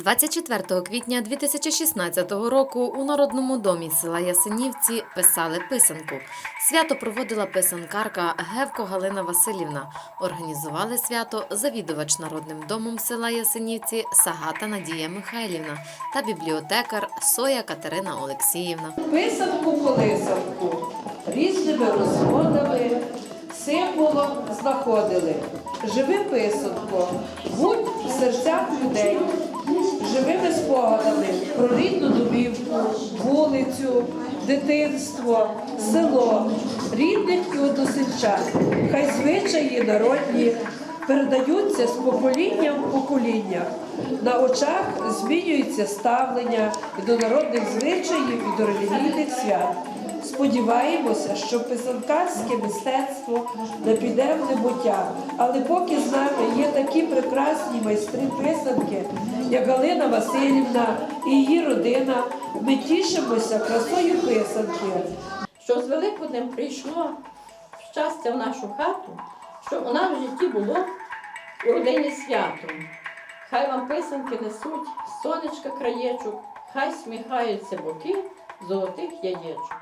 24 квітня 2016 року у Народному домі села Ясенівці писали писанку. Свято проводила писанкарка Гевко Галина Васильівна. Організували свято завідувач Народним домом села Ясенівці Сагата Надія Михайлівна та бібліотекар Соя Катерина Олексіївна. Писанку колисанку різними розводами, символом знаходили. Живи писанко, будь в серцях людей, живими спогадами про рідну домівку, вулицю, дитинство, село, рідних і односельчан. Хай звичаї народні передаються з покоління в покоління. На очах змінюється ставлення і до народних звичаїв, і до релігійних свят. Сподіваємося, що писанкарське мистецтво не піде в небуття. Але поки з нами є такі прекрасні майстри писанки, як Галина Васильівна і її родина, ми тішимося красою писанки. що з Великоднем прийшло щастя в нашу хату, що у нас в житті було у родині свято. Хай вам писанки несуть сонечка краєчок, хай сміхаються боки золотих яєчок.